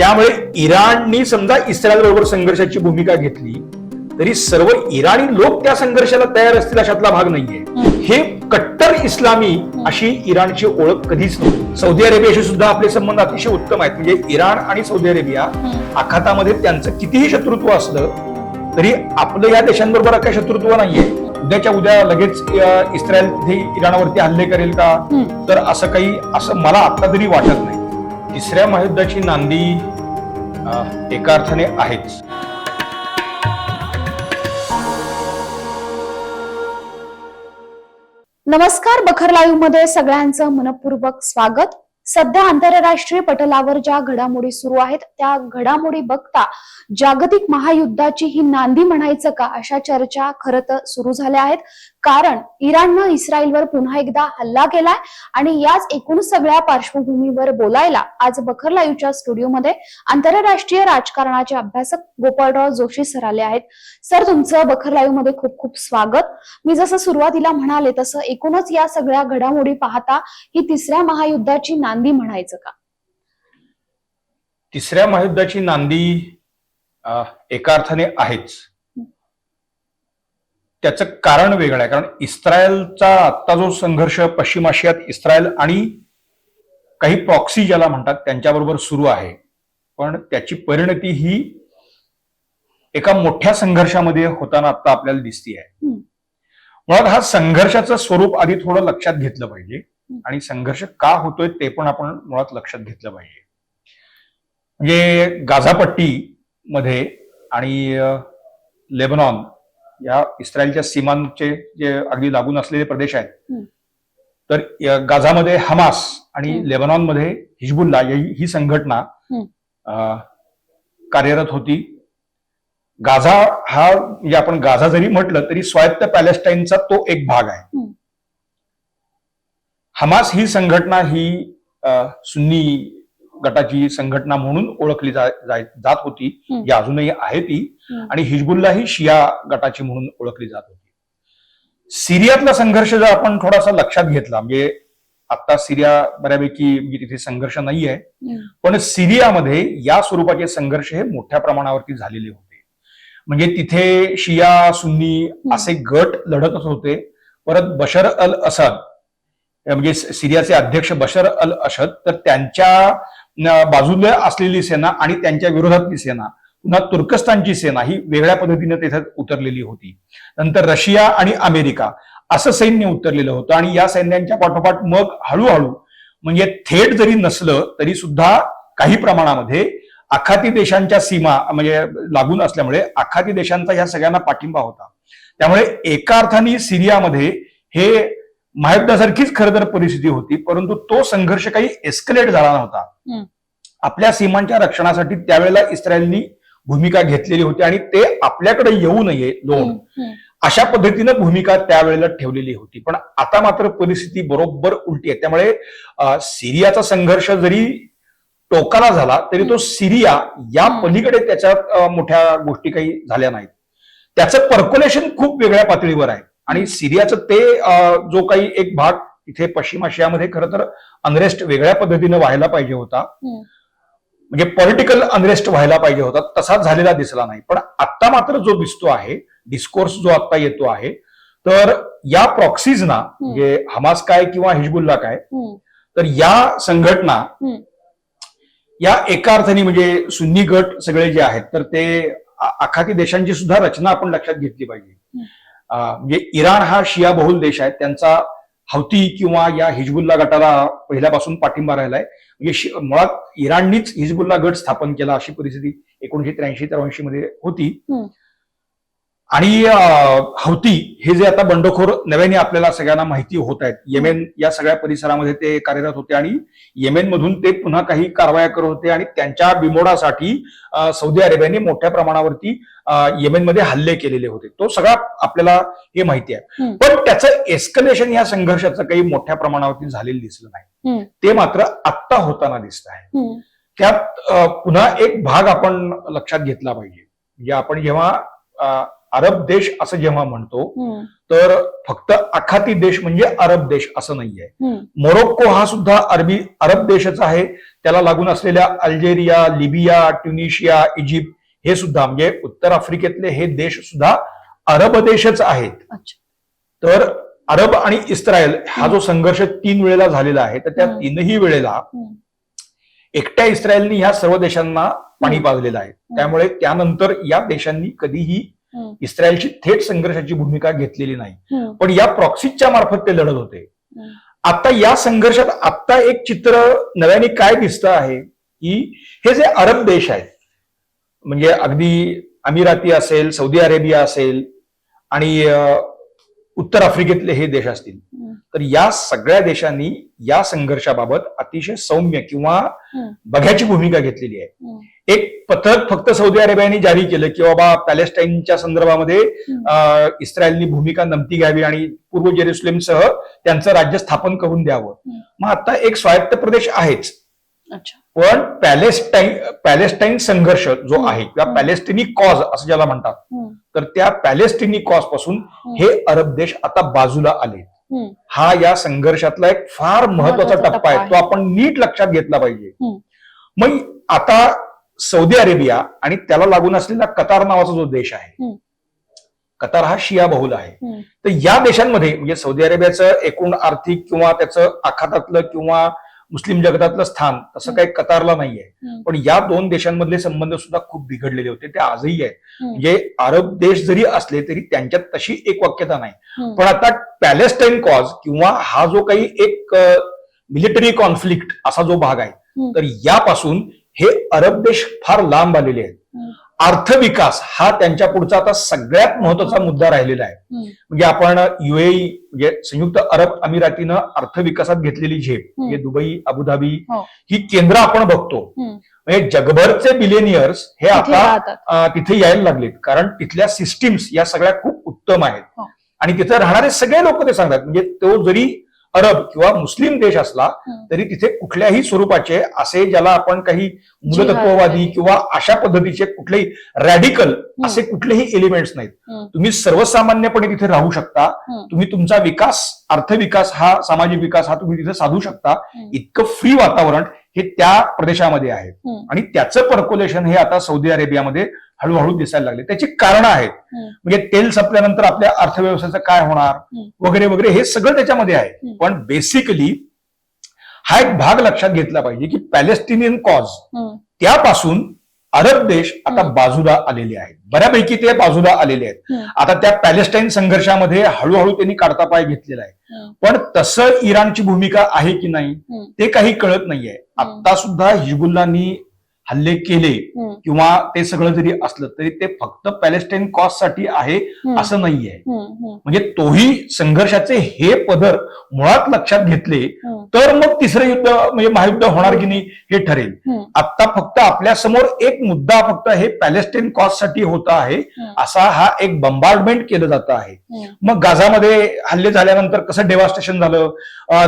त्यामुळे इराणनी समजा इस्रायल बरोबर संघर्षाची भूमिका घेतली तरी सर्व इराणी लोक त्या संघर्षाला तयार असतील अशातला भाग नाहीये. हे कट्टर इस्लामी अशी इराणची ओळख कधीच नव्हती. सौदी अरेबियाशी सुद्धा आपले संबंध अतिशय उत्तम आहेत. म्हणजे इराण आणि सौदी अरेबिया आखातामध्ये त्यांचं कितीही शत्रुत्व असलं तरी आपलं या देशांबरोबर काही शत्रुत्व नाहीये. उद्याच्या उद्या लगेच इस्रायल तिथे इराणावरती हल्ले करेल का? तर असं काही असं मला आता तरी वाटत नाही. तिसऱ्या महायुद्धाची नांदी एका अर्थाने आहेच. नमस्कार बखर लाईव्हमध्ये सगळ्यांचं मनपूर्वक स्वागत. सध्या आंतरराष्ट्रीय पटलावर ज्या घडामोडी सुरू आहेत त्या घडामोडी बघता जागतिक महायुद्धाची ही नांदी म्हणायचं का? अशा चर्चा खरं तर सुरू झाल्या आहेत. कारण इराणनं इस्रायलवर पुन्हा एकदा हल्ला केलाय आणि याच एकूण सगळ्या पार्श्वभूमीवर बोलायला आज बखर लाईव्हच्या स्टुडिओमध्ये आंतरराष्ट्रीय राजकारणाचे अभ्यासक गोपाळराव जोशी सर आले आहेत. सर तुमचं बखर लाईव्हमध्ये खूप खूप स्वागत. मी जसं सुरुवातीला म्हणाले तसं एकूणच या सगळ्या घडामोडी पाहता ही तिसऱ्या महायुद्धाची नांदी म्हणायचं का? तिसऱ्या महायुद्धाची नांदी एका अर्थाने आहेच. त्याचं कारण वेगळं आहे. कारण इस्रायलचा आत्ता जो संघर्ष पश्चिम आशियात इस्रायल आणि काही प्रॉक्सी ज्याला म्हणतात त्यांच्याबरोबर सुरू आहे. पण त्याची परिणती ही एका मोठ्या संघर्षामध्ये होताना आता आपल्याला दिसती आहे. मुळात हा संघर्षाचं स्वरूप आधी थोडं लक्षात घेतलं पाहिजे. आणि संघर्ष का होतोय ते पण आपण मुळात लक्षात घेतलं पाहिजे. म्हणजे गाझापट्टी मध्ये आणि लेबनॉन या इस्रायलच्या सीमांचे जे अगदी लागून असलेले प्रदेश आहेत. तर गाझामध्ये हमास आणि हम्म. लेबनॉनमध्ये हिजबुल्ला ही संघटना कार्यरत होती गाझा हा म्हणजे आपण गाझा जरी म्हटलं तरी स्वायत्त पॅलेस्टाईनचा तो एक भाग आहे. हमास ही संघटना ही सुन्नी गटाची संघटना म्हणून ओळखली जात होती. जी अजूनही आहे ती. आणि हिजबुल्ला ही शिया गटाची म्हणून ओळखली जात होती. सिरियातला संघर्ष जर आपण थोडासा लक्षात घेतला म्हणजे आता सिरिया बऱ्यापैकी म्हणजे तिथे संघर्ष नाहीये. पण सिरियामध्ये या स्वरूपाचे संघर्ष हे मोठ्या प्रमाणावरती झालेले होते. म्हणजे तिथे शिया सुन्नी असे गट लढतच होते. परत बशर अल असद म्हणजे सिरियाचे अध्यक्ष बशर अल असद तर त्यांच्या बाजूला असलेली सेना आणि त्यांच्या विरोधातली सेना पुन्हा तुर्कस्तानची सेना ही वेगळ्या पद्धतीने तिथे उतरलेली होती. नंतर रशिया आणि अमेरिका असं सैन्य उतरलेलं होतं आणि या सैन्यांच्या पाठोपाठ मग हळूहळू म्हणजे थेट जरी नसलं तरी सुद्धा काही प्रमाणामध्ये आखाती देशांच्या सीमा म्हणजे लागून असल्यामुळे आखाती देशांचा या सगळ्यांना पाठिंबा होता. त्यामुळे एका अर्थाने सिरियामध्ये हे महायुद्धासारखीच खरं तर परिस्थिती होती परंतु तो संघर्ष काही एस्कलेट झाला नव्हता. आपल्या सीमांच्या रक्षणासाठी त्यावेळेला इस्रायलनी भूमिका घेतलेली होती आणि ते आपल्याकडे येऊ नये लोन अशा पद्धतीनं भूमिका त्यावेळेला ठेवलेली होती. पण आता मात्र परिस्थिती बरोबर उलटी आहे. त्यामुळे सिरियाचा संघर्ष जरी टोकाला झाला तरी तो सिरिया या पलीकडे त्याच्यात मोठ्या गोष्टी काही झाल्या नाहीत. त्याचं पर्क्युलेशन खूप वेगळ्या पातळीवर आहे. आणि सिरियाचं ते जो काही एक भाग इथे पश्चिम आशियामध्ये खरं तर अनरेस्ट वेगळ्या पद्धतीनं व्हायला पाहिजे होता. म्हणजे पॉलिटिकल अनरेस्ट व्हायला पाहिजे होता. तसाच झालेला दिसला नाही. पण आता मात्र जो दिसतो आहे डिस्कोर्स जो आता येतो आहे तर या प्रॉक्सीजना म्हणजे हमास काय किंवा हिजबुल्ला काय तर या संघटना. या एका अर्थाने म्हणजे सुन्नी गट सगळे जे आहेत तर ते आखाती देशांची सुद्धा रचना आपण लक्षात घेतली पाहिजे. म्हणजे इराण हा शिया बहुल देश आहे. त्यांचा हौती किंवा या हिजबुल्ला गटाला पहिल्यापासून पाठिंबा राहिलाय. म्हणजे मुळात इराणनीच हिजबुल्ला गट स्थापन केला अशी परिस्थिती एकोणीशे त्र्याऐंशी त्र्याऐंशी मध्ये होती. आणि हौती हे जे आता बंडखोर नव्याने आपल्याला सगळ्यांना माहिती होत आहेत. येमेन या सगळ्या परिसरामध्ये ते कार्यरत होते आणि येमेनमधून ते पुन्हा काही कारवाया करत होते आणि त्यांच्या बिमोडासाठी सौदी अरेबियाने मोठ्या प्रमाणावरती येमेनमध्ये हल्ले केलेले होते. तो सगळा आपल्याला हे माहिती आहे. पण त्याचं एस्कलेशन या संघर्षाचं काही मोठ्या प्रमाणावरती झालेलं दिसलं नाही. ते मात्र आत्ता होताना दिसत आहे. त्यात पुन्हा एक भाग आपण लक्षात घेतला पाहिजे. म्हणजे आपण जेव्हा अरब देश असं जेव्हा म्हणतो तर फक्त आखाती देश म्हणजे अरब देश असं नाहीये. मोरोक्को हा सुद्धा अरबी अरब देशच आहे. त्याला लागून असलेल्या अल्जेरिया लिबिया ट्युनिशिया इजिप्त हे सुद्धा म्हणजे उत्तर आफ्रिकेतले हे देश सुद्धा अरब देशच आहेत. तर अरब आणि इस्रायल हा जो संघर्ष तीन वेळेला झालेला आहे तर त्या. तीनही वेळेला एकट्या इस्रायलनी ह्या सर्व देशांना पाणी पाजलेलं आहे. त्यामुळे त्यानंतर या देशांनी कधीही इस्रायलची थेट संघर्षाची भूमिका घेतलेली नाही. हम्म, पण या प्रॉक्सिसच्या मार्फत ते लढत होते. हम्म. आता या संघर्षात आता एक चित्र नव्याने काय दिसतं आहे की हे जे अरब देश आहेत म्हणजे अगदी अमिराती असेल सौदी अरेबिया असेल आणि उत्तर आफ्रिकेतले हे देश असतील. तर या सगळ्या देशांनी या संघर्षाबाबत अतिशय सौम्य किंवा. बघ्याची भूमिका घेतलेली आहे. एक पत्रक फक्त सौदी अरेबियाने जारी केलं की बाबा पॅलेस्टाईनच्या संदर्भामध्ये इस्रायलनी भूमिका नमती घ्यावी आणि पूर्व जेरुसलेमसह त्यांचं राज्य स्थापन करून द्यावं. मग आता एक स्वायत्त प्रदेश आहेच पण पॅलेस्टाईन पॅलेस्टाईन संघर्ष जो. आहे किंवा. पॅलेस्टिनी कॉज असं ज्याला म्हणतात तर त्या पॅलेस्टिनी कॉजपासून हे अरब देश आता बाजूला आले हा या संघर्षातला एक फार महत्त्वाचा टप्पा आहे तो. आपण नीट लक्षात घेतला पाहिजे. मग आता सौदी अरेबिया आणि त्याला लागून असलेला कतार नावाचा जो देश आहे. कतार हा शिया बहुल आहे तर या देशांमध्ये म्हणजे सौदी अरेबियाचं एकूण आर्थिक किंवा त्याचं आखातातलं किंवा मुस्लिम जगतातलं स्थान तसं काही कतारला नाहीये. पण या दोन देशांमधले संबंध सुद्धा खूप बिघडलेले होते ते आजही आहेत. म्हणजे अरब देश जरी असले तरी त्यांच्यात तशी एक वाक्यता नाही. पण आता पॅलेस्टाईन कॉज किंवा हा जो काही एक मिलिटरी कॉन्फ्लिक्ट असा जो भाग आहे. तर यापासून हे अरब देश फार लांब आलेले आहेत. अर्थविकास हा त्यांच्या पुढचा आता सगळ्यात महत्त्वाचा मुद्दा राहिलेला आहे. म्हणजे आपण युएई म्हणजे संयुक्त अरब अमिरातीनं अर्थविकासात घेतलेली झेप म्हणजे दुबई अबुधाबी हो. ही केंद्र आपण बघतो. म्हणजे जगभरचे बिलियनियर्स हे आता तिथे यायला लागलेत कारण तिथल्या सिस्टीम्स या सगळ्या खूप उत्तम आहेत हो. आणि तिथे राहणारे सगळे लोक ते सांगतात म्हणजे तो जरी अरब किंवा मुस्लिम देश असला. तरी तिथे कुठल्याही स्वरूपाचे असे ज्याला आपण काही मूलतत्ववादी. किंवा अशा पद्धतीचे कुठलेही रॅडिकल असे कुठलेही एलिमेंट्स नाहीत. तुम्ही सर्वसामान्यपणे तिथे राहू शकता. तुम्ही तुमचा विकास अर्थविकास हा सामाजिक विकास हा तुम्ही तिथे साधू शकता. इतकं फ्री वातावरण हे त्या प्रदेशामध्ये आहे. आणि त्याचं पर्क्युलेशन हे आता सौदी अरेबियामध्ये हळूहळू दिसायला लागले त्याची कारण आहेत. म्हणजे तेल संपल्यानंतर आपल्या अर्थव्यवस्थेचं काय होणार. वगैरे वगैरे हे सगळं त्याच्यामध्ये आहे. पण बेसिकली हा एक भाग लक्षात घेतला पाहिजे की पॅलेस्टिनियन कॉज. त्यापासून अरब देश आता. बाजूला आलेले आहेत बऱ्यापैकी ते बाजूला आलेले आहेत. आता त्या पॅलेस्टाईन संघर्षामध्ये हळूहळू त्यांनी काढता पाय घेतलेला आहे. पण तसं इराणची भूमिका आहे की नाही. ते काही कळत नाहीये. आता सुद्धा हिजबुल्लांनी हल्ले केले. किंवा ते सगळं जरी असलं तरी ते फक्त पॅलेस्टाईन कॉजसाठी आहे. असं नाहीये. म्हणजे तोही संघर्षाचे हे पदर मुळात लक्षात घेतले. तर मग तिसरं युद्ध म्हणजे महायुद्ध होणार की नाही हे ठरेल. आता फक्त आपल्यासमोर एक मुद्दा फक्त हे पॅलेस्टाईन कॉजसाठी होता आहे. असा हा एक बंबार्डमेंट केलं जातं आहे. मग गाझामध्ये हल्ले झाल्यानंतर कसं डेव्हास्टेशन झालं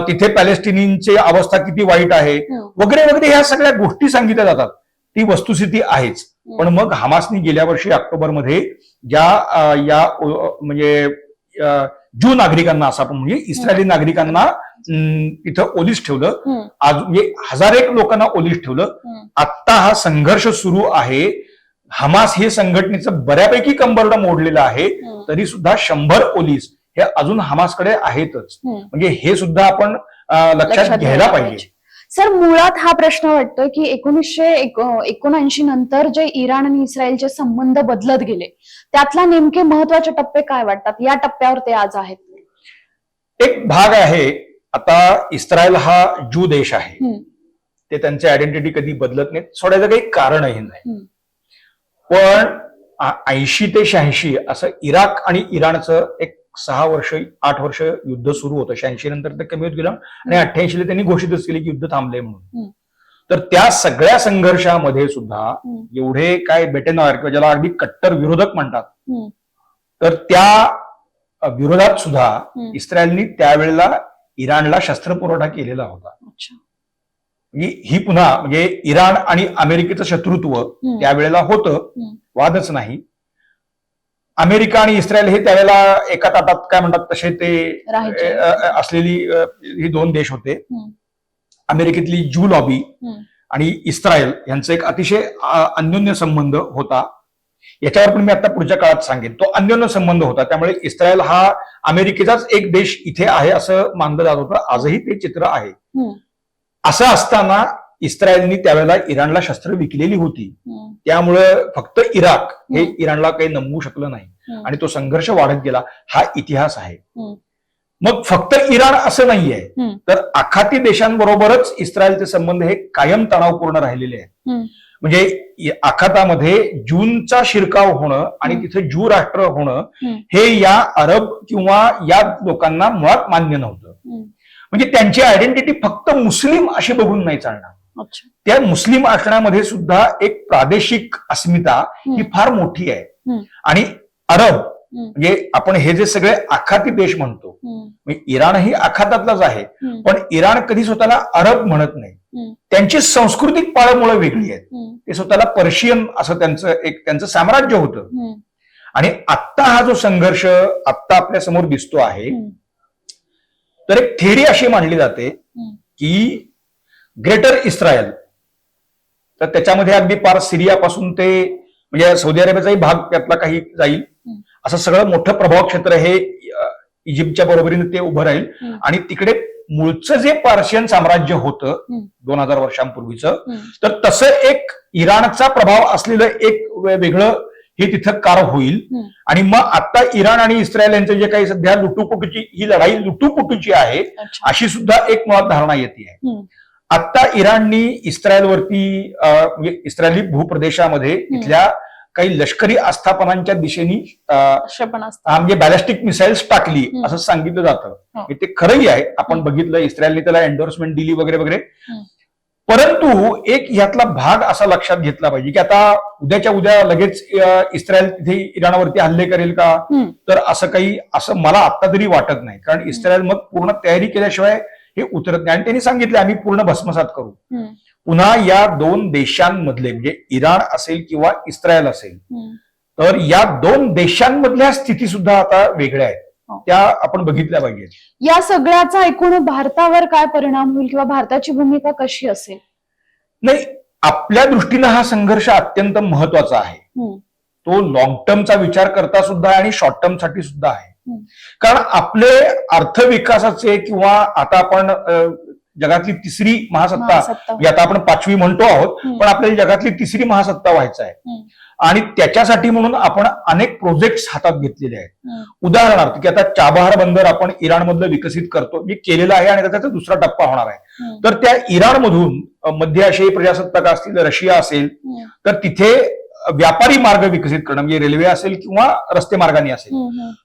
तिथे पॅलेस्टिनींची अवस्था किती वाईट आहे. वगैरे वगैरे ह्या सगळ्या गोष्टी सांगितल्या जातात ती वस्तुस्थिती आहेच. पण मग हमासनी गेल्या वर्षी ऑक्टोबरमध्ये ज्या या म्हणजे ज्यू नागरिकांना असं आपण म्हणजे इस्रायली नागरिकांना तिथं ओलीस ठेवलं. आज म्हणजे हजार एक लोकांना ओलीस ठेवलं. आत्ता हा संघर्ष सुरू आहे. हमास हे संघटनेचं बऱ्यापैकी कंबरडं मोडलेलं आहे. तरी सुद्धा शंभर पोलीस हे अजून हमासकडे आहेतच. म्हणजे हे सुद्धा आपण लक्षात घ्यायला पाहिजे. सर मुळात हा प्रश्न वाटतोय की एकोणीसशे एकोणऐंशी नंतर जे इराण आणि इस्रायलचे संबंध बदलत गेले त्यातला नेमके महत्त्वाचे टप्पे काय वाटतात या टप्प्यावर ते आज आहेत एक भाग आहे आता इस्रायल हा ज्यू देश आहे. ते त्यांचे आयडेंटिटी कधी बदलत नाहीत सोडायचं काही कारणही नाही. पण ऐंशी ते शहाऐंशी असं इराक आणि इराणचं एक सहा वर्ष आठ वर्ष युद्ध सुरू होतं शहाऐंशी नंतर ते कमी होत गेलं आणि अठ्ठ्याऐंशीला त्यांनी घोषितच केले की युद्ध थांबले म्हणून. तर त्या सगळ्या संघर्षामध्ये सुद्धा. एवढे काय बेटेनॉर किंवा ज्याला अगदी कट्टर विरोधक म्हणतात. तर त्या विरोधात सुद्धा. इस्रायलनी त्यावेळेला इराणला शस्त्र पुरवठा केलेला होता म्हणजे ही पुन्हा म्हणजे इराण आणि अमेरिकेचं शत्रुत्व. त्यावेळेला होतं. वादच नाही अमेरिका आणि इस्रायल हे त्यावेळेला एका ताटात काय म्हणतात तसे ते असलेली ही दोन देश होते. अमेरिकेतली जू लॉबी. आणि इस्रायल यांचा एक अतिशय अन्योन्य संबंध होता याच्यावर पण मी आता पुढच्या काळात सांगेन तो अन्योन्य संबंध होता त्यामुळे इस्रायल हा अमेरिकेचाच एक देश इथे आहे असं मानलं जात होतं आजही ते चित्र आहे. असं असताना इस्रायलनी त्यावेळेला इराणला शस्त्र विकलेली होती. त्यामुळं फक्त इराक हे. इराणला काही नमवू शकलं नाही. आणि तो संघर्ष वाढत गेला हा इतिहास आहे. मग फक्त इराण असं नाहीये. तर आखाती देशांबरोबरच इस्रायलचे संबंध हे कायम तणावपूर्ण राहिलेले आहेत. म्हणजे आखातामध्ये जूनचा शिरकाव होणं आणि. तिथे जू राष्ट्र होणं. हे या अरब किंवा या लोकांना मुळात मान्य नव्हतं. म्हणजे त्यांची आयडेंटिटी फक्त मुस्लिम अशी बघून नाही चालणार त्या मुस्लिम असण्यामध्ये सुद्धा एक प्रादेशिक अस्मिता ही. फार मोठी आहे. आणि अरब. म्हणजे आपण हे जे सगळे आखाती देश म्हणतो. म्हणजे इराणही आखातातलाच आहे. पण इराण कधी स्वतःला अरब म्हणत नाही. त्यांची सांस्कृतिक पाळमुळं वेगळी आहेत. ते स्वतःला पर्शियन असं त्यांचं एक त्यांचं साम्राज्य होतं. आणि आत्ता हा जो संघर्ष आत्ता आपल्यासमोर दिसतो आहे. तर एक थेरी अशी मांडली जाते. की ग्रेटर इस्रायल तर त्याच्यामध्ये अगदी पार सिरियापासून ते म्हणजे सौदी अरेबियाचाही भाग त्यातला काही जाईल. असं सगळं मोठं प्रभाव क्षेत्र हे इजिप्तच्या बरोबरीने ते उभं राहील. आणि तिकडे मूळचं जे पार्शियन साम्राज्य होतं. दोन हजार वर्षांपूर्वीचं. तर तसं एक इराणचा प्रभाव असलेलं एक वेगळं हे तिथं कार होईल. आणि मग आता इराण आणि इस्रायल यांचं जे काही सध्या लुटूपुटूची ही लढाई लुटूपुटूची आहे अशी सुद्धा एक मुळात धारणा येते आहे हम्म. आता इराणनी इस्रायलवरती इस्रायली भूप्रदेशामध्ये इथल्या काही लष्करी आस्थापनांच्या दिशेने म्हणजे बॅलिस्टिक मिसाईल्स टाकली. असं सांगितलं जातं हो. ते खरंही आहे आपण. बघितलं इस्रायलने त्याला एन्डोर्समेंट दिली वगैरे वगैरे. परंतु एक यातला भाग असा लक्षात घेतला पाहिजे की आता उद्याच्या उद्या लगेच इस्रायल तिथे इराणवरती हल्ले करेल का. तर असं काही असं मला आता तरी वाटत नाही कारण इस्रायल मग पूर्ण तयारी केल्याशिवाय हे उतरत नाही आणि त्यांनी सांगितले आम्ही पूर्ण भस्मसात करू. पुन्हा या दोन देशांमधले म्हणजे इराण असेल किंवा इस्रायल असेल. तर या दोन देशांमधल्या स्थिती सुद्धा आता वेगळ्या आहेत हो. त्या आपण बघितल्या पाहिजेत या सगळ्याचा एकूण भारतावर काय परिणाम होईल किंवा भारताची भूमिका कशी असेल नाही आपल्या दृष्टीनं हा संघर्ष अत्यंत महत्त्वाचा आहे. तो लॉंग टर्मचा विचार करता सुद्धा आणि शॉर्ट टर्मसाठी सुद्धा आहे. कारण आपले अर्थविकासाचे किंवा आता आपण जगातली तिसरी महासत्ता. म्हणजे आता आपण पाचवी म्हणतो आहोत. पण आपल्याला जगातली तिसरी महासत्ता व्हायचं आहे. आणि त्याच्यासाठी म्हणून आपण अनेक प्रोजेक्ट हातात घेतलेले आहेत. उदाहरणार्थ की आता चाबहार बंदर आपण इराणमधलं विकसित करतो मी केलेलं आहे आणि त्याचा दुसरा टप्पा होणार आहे. तर त्या इराणमधून मध्य आशियाई प्रजासत्ताक असतील रशिया असेल. तर तिथे व्यापारी मार्ग विकसित करणं म्हणजे रेल्वे असेल किंवा रस्ते मार्गाने असेल.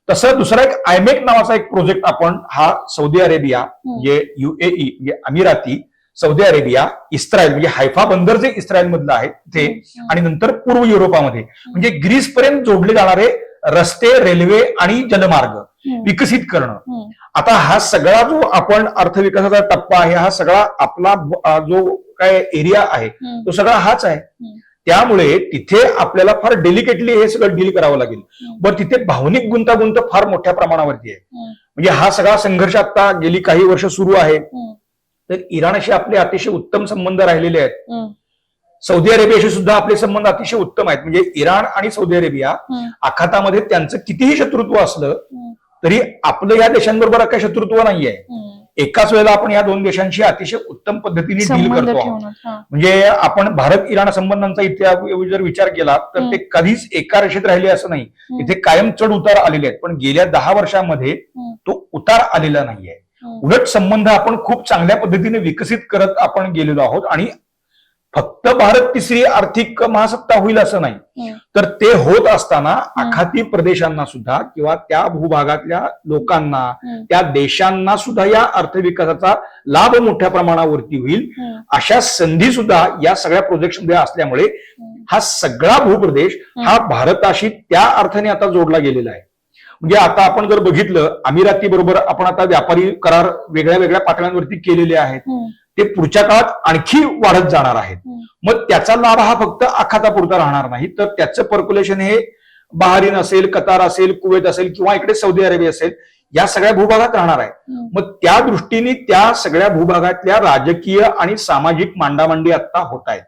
तसं दुसरा एक आयमेक नावाचा एक प्रोजेक्ट आपण हा सौदी अरेबिया. म्हणजे युएई म्हणजे अमिराती सौदी अरेबिया इस्रायल म्हणजे हायफा बंदर जे इस्रायल मधलं आहे ते. आणि नंतर पूर्व युरोपामध्ये म्हणजे ग्रीस पर्यंत जोडले जाणारे रस्ते रेल्वे आणि जलमार्ग. विकसित करणं. आता हा सगळा जो आपण अर्थविकासाचा टप्पा आहे हा सगळा आपला जो काय एरिया आहे. तो सगळा हाच आहे. त्यामुळे तिथे आपल्याला फार डेलिकेटली हे सगळं डील करावं लागेल. बरं तिथे भावनिक गुंतागुंत फार मोठ्या प्रमाणावरती आहे. म्हणजे हा सगळा संघर्ष आता गेली काही वर्ष सुरू आहे. तर इराणशी आपले अतिशय उत्तम संबंध राहिलेले आहेत. सौदी अरेबियाशी सुद्धा आपले संबंध अतिशय उत्तम आहेत म्हणजे इराण आणि सौदी अरेबिया. आखातामध्ये त्यांचं कितीही शत्रुत्व असलं. तरी आपलं या देशांबरोबर काही शत्रुत्व नाहीये हम्म. एकाच वेळेला आपण या दोन देशांशी अतिशय उत्तम पद्धतीने डील करतो. म्हणजे आपण भारत इराण संबंधांचा इतिहास जर विचार केला तर. ते कधीच एका रेषेत राहिले असं नाही. इथे कायम चढ उतार आलेले आहेत पण गेल्या दहा वर्षामध्ये. तो उतार आलेला नाहीये. उलट संबंध आपण खूप चांगल्या पद्धतीने विकसित करत आपण गेलेलो आहोत आणि फक्त भारत तिसरी आर्थिक महासत्ता होईल असं नाही. तर ते होत असताना आखाती प्रदेशांना सुद्धा किंवा त्या भूभागातल्या लोकांना. त्या देशांना सुद्धा या अर्थविकासाचा लाभ मोठ्या प्रमाणावरती होईल. अशा संधी सुद्धा या सगळ्या प्रोजेक्टमध्ये असल्यामुळे. हा सगळा भूप्रदेश हा भारताशी त्या अर्थाने आता जोडला गेलेला आहे म्हणजे आता आपण जर बघितलं अमिराती बरोबर आपण आता व्यापारी करार वेगळ्या वेगळ्या पातळ्यांवरती केलेले आहेत. ते पुढच्या काळात आणखी वाढत जाणार आहेत. मग त्याचा लाभ हा फक्त आखातापुरता राहणार नाही तर त्याचं पर्क्युलेशन हे बहारीन असेल कतार असेल कुवेत असेल किंवा इकडे सौदी अरेबिया असेल या सगळ्या भूभागात राहणार आहे. मग त्या दृष्टीने त्या सगळ्या भूभागातल्या राजकीय आणि सामाजिक मांडामांडी आता होत आहेत.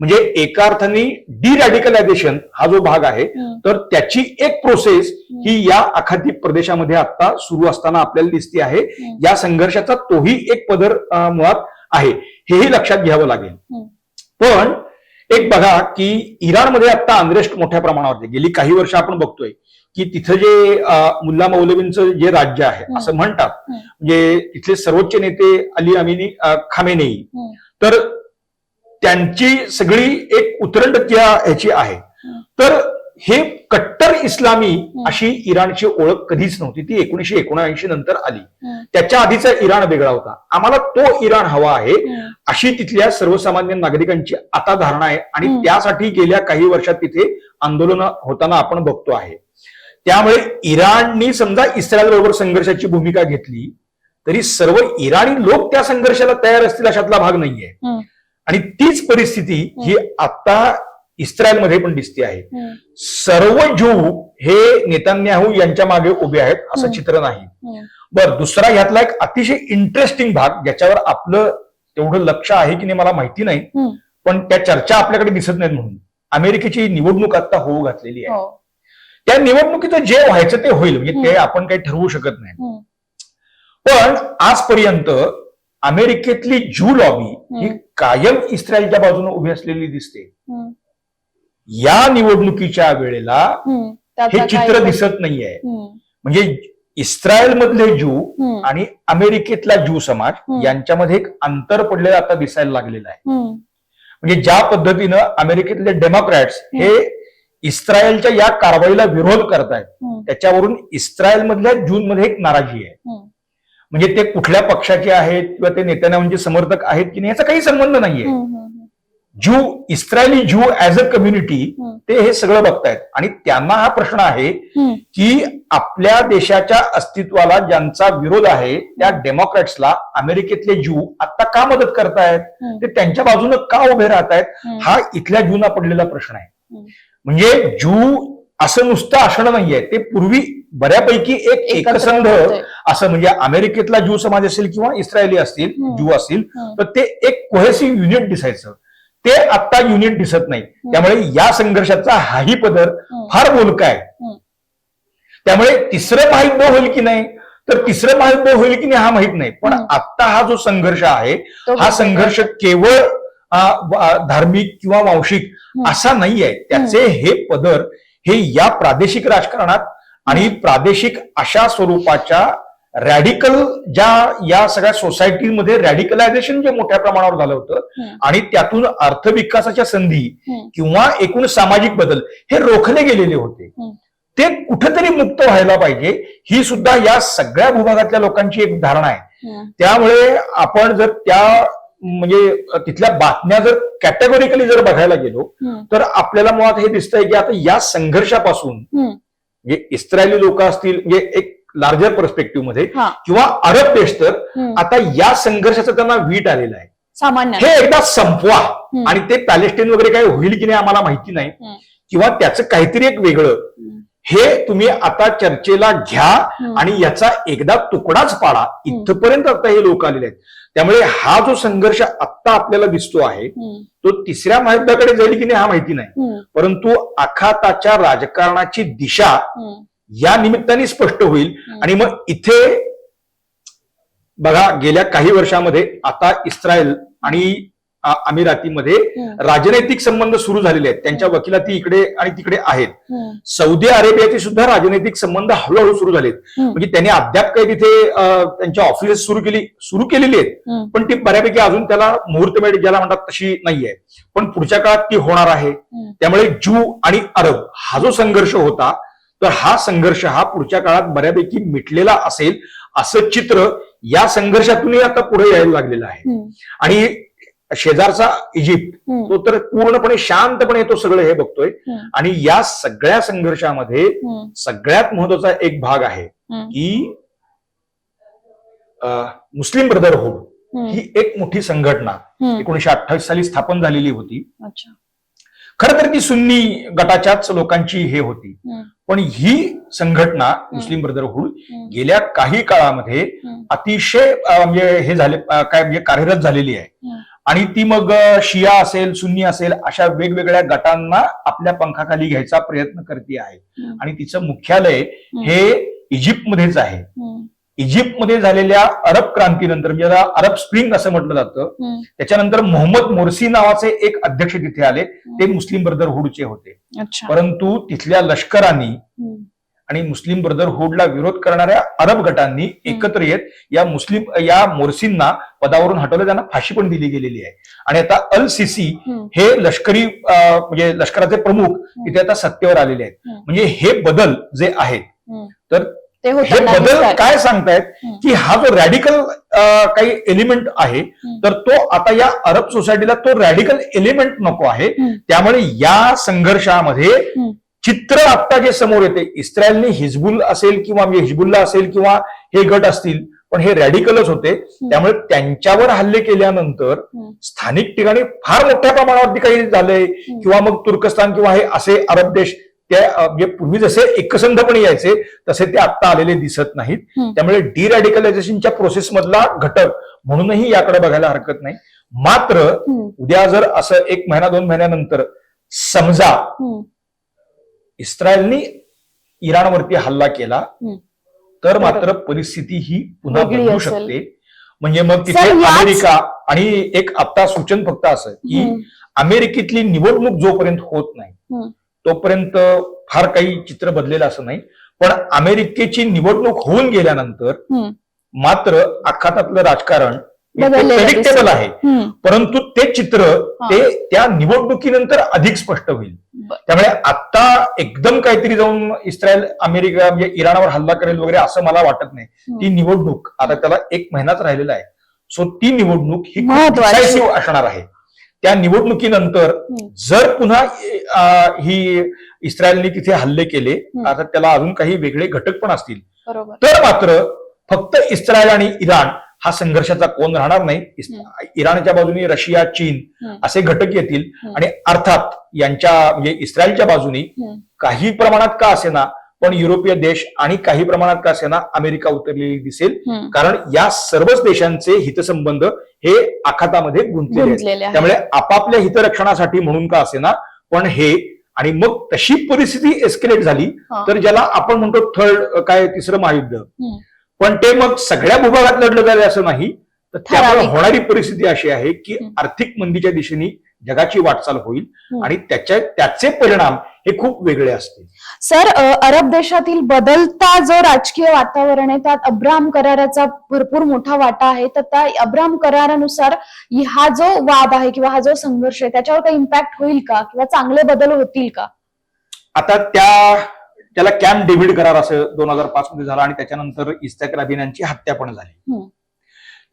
म्हणजे एका अर्थाने डिरॅडिकलायझेशन हा जो भाग आहे. तर त्याची एक प्रोसेस ही या अखाती प्रदेशामध्ये आता सुरू असताना आपल्याला दिसते आहे. या संघर्षाचा तोही एक पदर मुळात आहे हेही लक्षात घ्यावं लागेल. पण एक बघा की इराणमध्ये आता अनरेस्ट मोठ्या प्रमाणावरती गेली काही वर्ष आपण बघतोय की तिथं जे मुल्ला मौलवींचं जे राज्य आहे. असं म्हणतात. म्हणजे तिथले सर्वोच्च नेते अली अमिनी खामेनेई. तर त्यांची सगळी एक उतरंड त्या ह्याची आहे. तर हे कट्टर इस्लामी. अशी इराणची ओळख कधीच नव्हती ती एकोणीशे एकोणऐंशी नंतर आली. त्याच्या आधीचा इराण वेगळा होता आम्हाला तो इराण हवा आहे. अशी तिथल्या सर्वसामान्य नागरिकांची आता धारणा आहे आणि. त्यासाठी गेल्या काही वर्षात तिथे आंदोलन होताना आपण बघतो आहे त्यामुळे इराणनी समजा इस्रायल बरोबर संघर्षाची भूमिका घेतली तरी सर्व इराणी लोक त्या संघर्षाला तयार असतील अशातला भाग नाहीये. आणि तीच परिस्थिती ही आता इस्रायलमध्ये पण दिसते आहे हम्म. सर्व ज्यू हे नेतान्याहू यांच्या मागे उभे आहेत असं हम्म. चित्र नाही हम्म. बर दुसरा ह्यातला एक अतिशय इंटरेस्टिंग भाग ज्याच्यावर आपलं तेवढं लक्ष आहे की नाही मला माहिती नाही. पण त्या चर्चा आपल्याकडे दिसत नाहीत म्हणून अमेरिकेची निवडणूक आता होऊ घातलेली आहे हो. त्या निवडणुकीचं जे व्हायचं ते होईल म्हणजे ते आपण काही ठरवू शकत नाही. पण आजपर्यंत अमेरिकेतली ज्यू लॉबी ही. कायम इस्रायलच्या बाजूने उभी असलेली दिसते. या निवडणुकीच्या वेळेला हे चित्र दिसत नाहीये. म्हणजे इस्रायल मधले ज्यू. आणि अमेरिकेतला ज्यू समाज. यांच्यामध्ये एक अंतर पडलेलं आता दिसायला लागलेलं आहे. म्हणजे ज्या पद्धतीनं अमेरिकेतले डेमोक्रॅट्स हे इस्रायलच्या या कारवाईला विरोध करतायत. त्याच्यावरून इस्रायल मधल्या ज्यूमध्ये एक नाराजी आहे. म्हणजे ते कुठल्या पक्षाचे आहेत किंवा ते नेत्यांचे समर्थक आहेत की नाही याचा काही संबंध नाहीये. Jew Israeli Jew as a community. ते हे सगळं बघतायत आणि त्यांना हा प्रश्न आहे. की आपल्या देशाच्या अस्तित्वाला ज्यांचा विरोध आहे त्या डेमोक्रॅट्सला अमेरिकेतले ज्यू आता का मदत करतायत. ते त्यांच्या बाजूनं का उभे राहतायत. हा इथल्या ज्यूना पडलेला प्रश्न आहे. म्हणजे ज्यू असं नुसतं असणं नाहीये ते पूर्वी बऱ्यापैकी एक एकसंध. असं म्हणजे अमेरिकेतला ज्यू समाज असेल किंवा इस्रायली असतील. ज्यू असतील. तर ते एक कोहेसिव्ह युनिट दिसायचं ते आता युनिट दिसत नाही त्यामुळे या संघर्षाचा हाही पदर. फार बोलका आहे. त्यामुळे तिसरं महायुद्ध होईल की नाही तर तिसरं महायुद्ध होईल की नाही हा माहीत नाही पण. आता हा जो संघर्ष आहे हा संघर्ष केवळ धार्मिक किंवा वांशिक. असा नाहीये त्याचे हे पदर हे या प्रादेशिक राजकारणात आणि प्रादेशिक अशा स्वरूपाच्या रॅडिकल ज्या या सगळ्या सोसायटीमध्ये रॅडिकलायझेशन जे मोठ्या प्रमाणावर झालं होतं. आणि त्यातून अर्थविकासाच्या संधी. किंवा एकूण सामाजिक बदल हे रोखले गेलेले होते. ते कुठेतरी मुक्त व्हायला पाहिजे ही सुद्धा या सगळ्या भूभागातल्या लोकांची एक धारणा आहे. त्यामुळे आपण जर त्या म्हणजे तिथल्या बातम्या जर कॅटेगोरिकली जर बघायला गेलो. तर आपल्याला मुळात हे दिसतंय की आता या संघर्षापासून. म्हणजे इस्रायली लोक असतील म्हणजे एक लार्जर पर्स्पेक्टिव्हमध्ये. किंवा अरब देश तर. आता या संघर्षाचा त्यांना वीट आलेला आहे सामान्य हे एकदा संपवा. आणि ते पॅलेस्टाईन वगैरे काही होईल की नाही आम्हाला माहिती नाही. किंवा त्याचं काहीतरी एक वेगळं. हे तुम्ही आता चर्चेला घ्या. आणि याचा एकदा तुकडाच पाडा इथपर्यंत आता हे लोक आलेले आहेत त्यामुळे हा जो संघर्ष आत्ता आपल्याला दिसतो आहे. तो तिसऱ्या महायुद्धाकडे जाईल की नाही हा माहिती नाही. परंतु आखाताच्या राजकारणाची दिशा. या निमित्ताने स्पष्ट होईल. आणि मग इथे बघा गेल्या काही वर्षामध्ये आता इस्रायल आणि अमिरातीमध्ये. राजनैतिक संबंध सुरू झालेले आहेत त्यांच्या वकिलाती इकडे आणि तिकडे आहेत. सौदी अरेबियाचे सुद्धा राजनैतिक संबंध हळूहळू सुरू झालेत. म्हणजे त्यांनी अद्याप काही तिथे त्यांच्या ऑफिसेस सुरू केली सुरू केलेली आहेत. पण ती बऱ्यापैकी अजून त्याला मुहूर्तमेढ ज्याला म्हणतात तशी नाहीये पण पुढच्या काळात ती होणार आहे. त्यामुळे ज्यू आणि अरब हा जो संघर्ष होता तर हा संघर्ष हा पुढच्या काळात बऱ्यापैकी मिटलेला असेल असं चित्र या संघर्षातूनही आता पुढे यायला लागलेलं आहे. आणि शेजारचा इजिप्त. तो तर पूर्णपणे शांतपणे तो सगळं हे बघतोय. आणि या सगळ्या संघर्षामध्ये. सगळ्यात महत्त्वाचा एक भाग आहे. की मुस्लिम ब्रदरहुड. ही एक मोठी संघटना. एकोणीशे अठ्ठावीस साली स्थापन झालेली होती खरं तर ती सुन्नी गटाच्याच लोकांची हे होती. पण ही संघटना मुस्लिम ब्रदरहूड गेल्या काही काळामध्ये. अतिशय म्हणजे हे झाले काय म्हणजे कार्यरत झालेली आहे. आणि ती मग शिया असेल सुन्नी असेल अशा वेगवेगळ्या गटांना आपल्या पंखाखाली घ्यायचा प्रयत्न करते आहे. आणि तिचं मुख्यालय हे इजिप्तमध्येच आहे. इजिप्तमध्ये झालेल्या अरब क्रांतीनंतर म्हणजे याला अरब स्प्रिंग असं म्हटलं जातं. त्याच्यानंतर मोहम्मद मोर्सी नावाचे एक अध्यक्ष तिथे आले ते मुस्लिम ब्रदरहूडचे होते परंतु तिथल्या लष्करांनी. आणि मुस्लिम ब्रदरहूडला विरोध करणाऱ्या अरब गटांनी एकत्र येत या मुस्लिम या मोर्सींना पदावरून हटवलं त्यांना फाशी पण दिली गेलेली आहे आणि आता अल सिसी. हे लष्करी म्हणजे लष्कराचे प्रमुख तिथे आता सत्तेवर आलेले आहेत. म्हणजे हे बदल जे आहेत. तर ते हे बदल. काय सांगतायत. की हा जो रॅडिकल काही एलिमेंट आहे तर तो आता या अरब सोसायटीला तो रॅडिकल एलिमेंट नको आहे. त्यामुळे या संघर्षामध्ये. चित्र आता जे समोर येते इस्रायलने हिजबुल असेल किंवा म्हणजे हिजबुल्ला असेल किंवा हे गट असतील पण हे रॅडिकलच होते त्यामुळे त्यांच्यावर हल्ले केल्यानंतर. स्थानिक ठिकाणी फार मोठ्या प्रमाणावरती काही झालंय किंवा मग तुर्कस्तान किंवा हे असे अरब देश त्या म्हणजे पूर्वी जसे एकसंधपणे यायचे तसे ते आता आलेले दिसत नाहीत. त्यामुळे डिरॅडिकलायझेशनच्या प्रोसेस मधला घटक म्हणूनही याकडे बघायला हरकत नाही मात्र. उद्या जर असं एक महिना दोन महिन्यानंतर समजा. इस्रायलने इराणवरती हल्ला केला. तर मात्र परिस्थिती ही पुन्हा बदलू. शकते म्हणजे मग तिथे अमेरिका आणि एक आता सूचन फक्त असं की. अमेरिकेतली निवडणूक जोपर्यंत होत नाही. तोपर्यंत फार काही चित्र बदलेलं असं नाही पण अमेरिकेची निवडणूक होऊन गेल्यानंतर. मात्र आखातातलं राजकारण प्रेडिक्टेबल. आहे. परंतु ते चित्र ते त्या निवडणुकीनंतर अधिक स्पष्ट होईल. त्यामुळे आता एकदम काहीतरी जाऊन इस्रायल अमेरिका म्हणजे इराणवर हल्ला करेल वगैरे असं मला वाटत नाही. ती निवडणूक आता त्याला एक महिनाच राहिलेला आहे सो ती निवडणूक ही असणार आहे त्या निवडणुकीनंतर. जर पुन्हा ही इस्रायलने तिथे हल्ले केले. आता त्याला अजून काही वेगळे घटक पण असतील तर मात्र फक्त इस्रायल आणि इराण हा संघर्षाचा कोण राहणार नाही इराणच्या बाजूने रशिया चीन. असे घटक येतील. आणि अर्थात यांच्या म्हणजे इस्रायलच्या बाजूने. काही प्रमाणात का असेना पण युरोपीय देश आणि काही प्रमाणात का असेना अमेरिका उतरलेली दिसेल. कारण या सर्वच देशांचे हितसंबंध हे आखातामध्ये गुंतलेले. त्यामुळे आपापल्या हितरक्षणासाठी म्हणून का असेना पण हे आणि मग तशी परिस्थिती एस्केलेट झाली. तर ज्याला आपण म्हणतो थर्ड काय तिसरं महायुद्ध. पण ते मग सगळ्या भूभागात लढलं जाईल असं नाही तर त्यामुळे. होणारी परिस्थिती अशी आहे की. आर्थिक मंदीच्या दिशेने जगाची वाटचाल होईल. आणि त्याच्या त्याचे परिणाम हे खूप वेगळे असतील. सर अरब देशातील बदलता जो राजकीय वातावरण आहे त्यात अब्राम कराराचा भरपूर मोठा वाटा आहे. तर त्या अब्राम करारानुसार हा जो वाद आहे किंवा हा जो संघर्ष आहे त्याच्यावर काही इम्पॅक्ट होईल का? किंवा चांगले बदल होतील का? आता त्या त्याला कॅम्प डेव्हिड करार असं दोन हजार पाच मध्ये झाला आणि त्याच्यानंतर इस्ताक राबिन यांची हत्या पण झाली.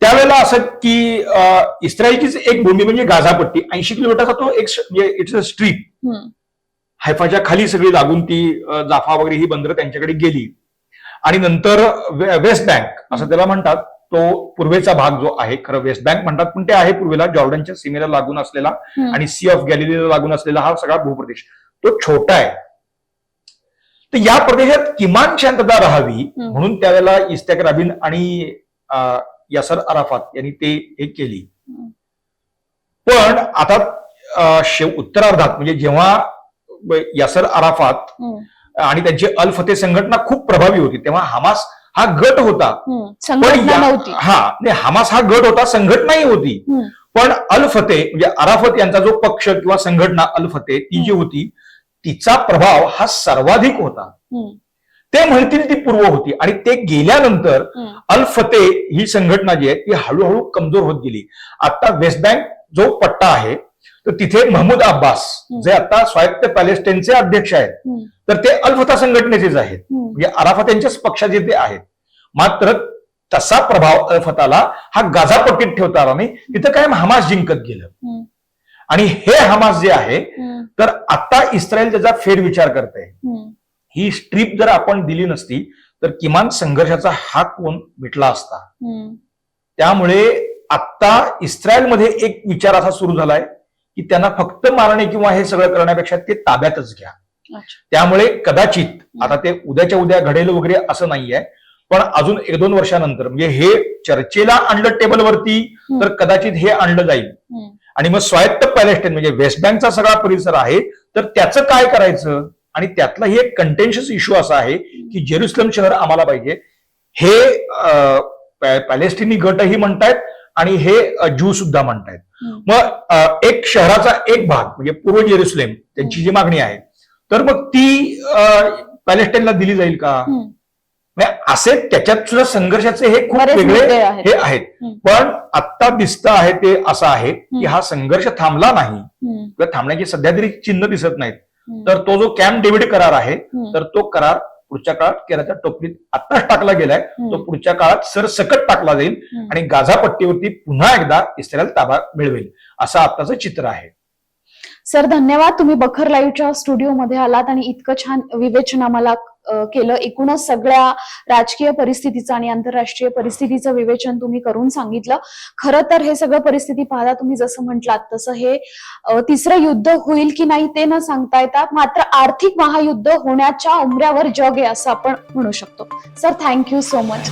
त्यावेळेला असं की इस्रायलचीच एक भूमी म्हणजे गाझापट्टी ऐंशी किलोमीटरचा तो एक म्हणजे इट्स अ स्ट्रीप हम्म. हैफाच्या खाली सगळी लागून ती जाफा वगैरे ही बंदरं त्यांच्याकडे गेली आणि नंतर वेस्ट बँक असं त्याला म्हणतात तो पूर्वेचा भाग जो आहे खरं वेस्ट बँक म्हणतात पण ते आहे पूर्वेला जॉर्डनच्या सीमेला लागून असलेला. आणि सी ऑफ गॅलिलीला लागून असलेला हा सगळा भूप्रदेश तो छोटा आहे तर या प्रदेशात किमान शांतता राहावी. म्हणून त्यावेळेला इस्तेक राबिन आणि यासर अराफात यांनी ते हे केली. पण आता शेव उत्तरार्धात म्हणजे जेव्हा यासर अराफात. आणि त्यांची अल फते संघटना खूप प्रभावी होती तेव्हा हमास हा गट होता. पण हा नाही हमास हा गट होता संघटनाही होती. पण अल फते म्हणजे अराफत यांचा जो पक्ष किंवा संघटना अल फते ती जी होती तिचा प्रभाव हा सर्वाधिक होता. ते म्हणतील ती पूर्व होती आणि ते गेल्यानंतर. अल फते ही संघटना जी आहे ती हळूहळू कमजोर होत गेली आता वेस्ट बँक जो पट्टा आहे तर तिथे महमूद अब्बास. जे आता स्वायत्त पॅलेस्टाईनचे अध्यक्ष आहेत. तर ते अल फता संघटनेचेच आहेत. म्हणजे अराफत यांच्याच पक्षाचे ते आहेत मात्र तसा प्रभाव अल फताला हा गाझापट्टीत ठेवता आला नाही तिथं काय हमास जिंकत गेलं. आणि हे हमास जे आहे. तर आता इस्रायल त्याचा फेरविचार करते हम्म. ही स्ट्रीप जर आपण दिली नसती तर किमान संघर्षाचा हा कोण मिटला असता. त्यामुळे आता इस्रायलमध्ये एक विचार असा सुरू झालाय की त्यांना फक्त मारणे किंवा हे सगळं करण्यापेक्षा ते ताब्यातच घ्या. त्यामुळे कदाचित आता ते उद्याच्या उद्या घडेल वगैरे असं नाहीये पण अजून एक दोन वर्षानंतर म्हणजे हे चर्चेला आणलं टेबलवरती तर कदाचित हे आणलं जाईल. आणि मग स्वायत्त पॅलेस्टाईन म्हणजे वेस्ट बँकचा सगळा परिसर आहे तर त्याचं काय करायचं? आणि त्यातलाही एक कंटेन्शियस इश्यू असा आहे की जेरुसलम शहर आम्हाला पाहिजे हे पॅलेस्टिनी गटही म्हणतायत आणि हे ज्यू सुद्धा म्हणतायत मग एक शहराचा एक भाग म्हणजे पूर्व जेरुसलेम त्यांची जी मागणी आहे तर मग ती पॅलेस्टाईनला दिली जाईल का म्हणजे असे त्याच्यात सुद्धा संघर्षाचे हे खूप वेगळे. हे आहेत. पण आत्ता दिसत आहे ते असं आहे की. हा संघर्ष थांबला नाही. किंवा थांबण्याची सध्या तरी चिन्ह दिसत नाहीत. तर तो जो कॅम्प डेव्हिड करार आहे. तर तो करार पुढच्या काळात केराच्या टोपलीत आत्ताच टाकला गेलाय तो. पुढच्या काळात सरसकट टाकला जाईल. आणि गाझा पट्टीवरती पुन्हा एकदा इस्रायल ताबा मिळवेल असं आत्ताचं चित्र आहे सर धन्यवाद. तुम्ही बखर लाईव्हच्या स्टुडिओमध्ये आलात आणि इतकं छान विवेचन आम्हाला केलं. एकूणच सगळ्या राजकीय परिस्थितीचं आणि आंतरराष्ट्रीय परिस्थितीचं विवेचन तुम्ही करून सांगितलं. खरं तर हे सगळं परिस्थिती पाहता तुम्ही जसं म्हटलात तसं हे तिसरं युद्ध होईल की नाही ते न सांगता येतात. मात्र आर्थिक महायुद्ध होण्याच्या उमऱ्यावर जग आहे असं आपण म्हणू शकतो. Sir thank you so much.